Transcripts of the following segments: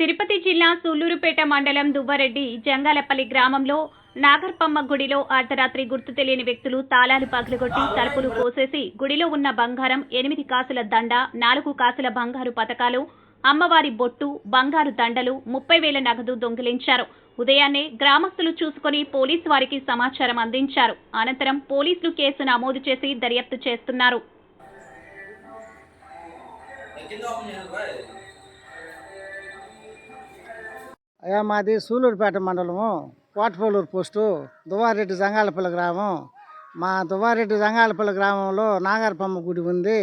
తిరుపతి జిల్లా సూళ్ళూరుపేట మండలం దువ్వారెడ్డి జంగాలపల్లి గ్రామంలో నాగర్పమ్మ గుడిలో అర్ధరాత్రి గుర్తు తెలియని వ్యక్తులు తాళాలు పగలగొట్టి తలుపులు కోసేసి గుడిలో ఉన్న బంగారం ఎనిమిది కాసుల దండ నాలుగు కాసుల బంగారు పథకాలు అమ్మవారి బొట్టు బంగారు దండలు ముప్పై వేల నగదు దొంగిలించారు. ఉదయాన్నే గ్రామస్తులు చూసుకుని పోలీసు వారికి సమాచారం అందించారు. అనంతరం పోలీసులు కేసు నమోదు చేసి దర్యాప్తు చేస్తున్నారు. అయ్యా మాది సూలూరుపేట మండలము కోటపల్లూరు పోస్టు దువ్వారెడ్డి జంగాలపల్లి గ్రామం. మా దువ్వారెడ్డి జంగాలపల్లి గ్రామంలో నాగారపమ్మ గుడి ఉంది.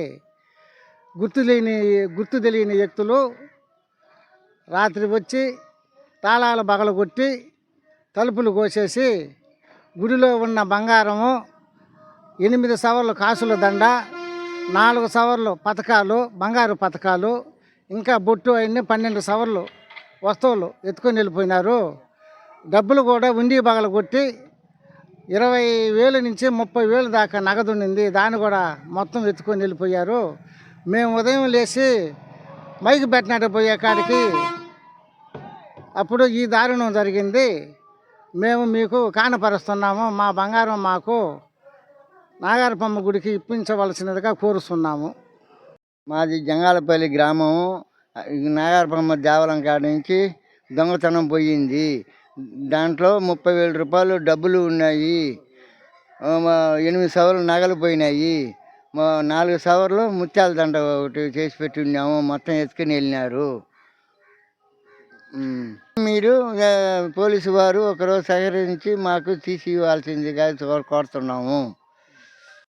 గుర్తు లేని గుర్తు తెలియని వ్యక్తులు రాత్రి వచ్చి తాళాలు బగలు కొట్టి తలుపులు కోసేసి గుడిలో ఉన్న బంగారము ఎనిమిది సవర్లు కాసుల దండ నాలుగు సవర్లు పథకాలు బంగారు పథకాలు ఇంకా బొట్టు అవన్నీ పన్నెండు సవర్లు వస్తువులు ఎత్తుకొని వెళ్ళిపోయినారు. డబ్బులు కూడా ఉండి బగలు కొట్టి ఇరవై వేలు నుంచి ముప్పై వేలు దాకా నగదు ఉండింది. దాన్ని కూడా మొత్తం ఎత్తుకొని వెళ్ళిపోయారు. మేము ఉదయం లేచి మైకి పెట్టినట్టు పోయే కాడికి అప్పుడు ఈ దారుణం జరిగింది. మేము మీకు కానపరుస్తున్నాము. మా బంగారం మాకు నాగారపమ్మ గుడికి ఇప్పించవలసినదిగా కోరుస్తున్నాము. మాది జంగాలపల్లి గ్రామం. ఈ దేవాలయం కాడ నుంచి దొంగతనం పోయింది. దాంట్లో ముప్పై వేల రూపాయలు డబ్బులు ఉన్నాయి. ఎనిమిది సవర్లు నగలు పోయినాయి. మా నాలుగు సవర్లు ముత్యాల దండ ఒకటి చేసి పెట్టి ఉన్నాము. మొత్తం ఎత్తుకుని వెళ్ళినారు. మీరు పోలీసు వారు ఒకరోజు సహకరించి మాకు తీసి ఇవ్వాల్సిందిగా కోరుతున్నాము.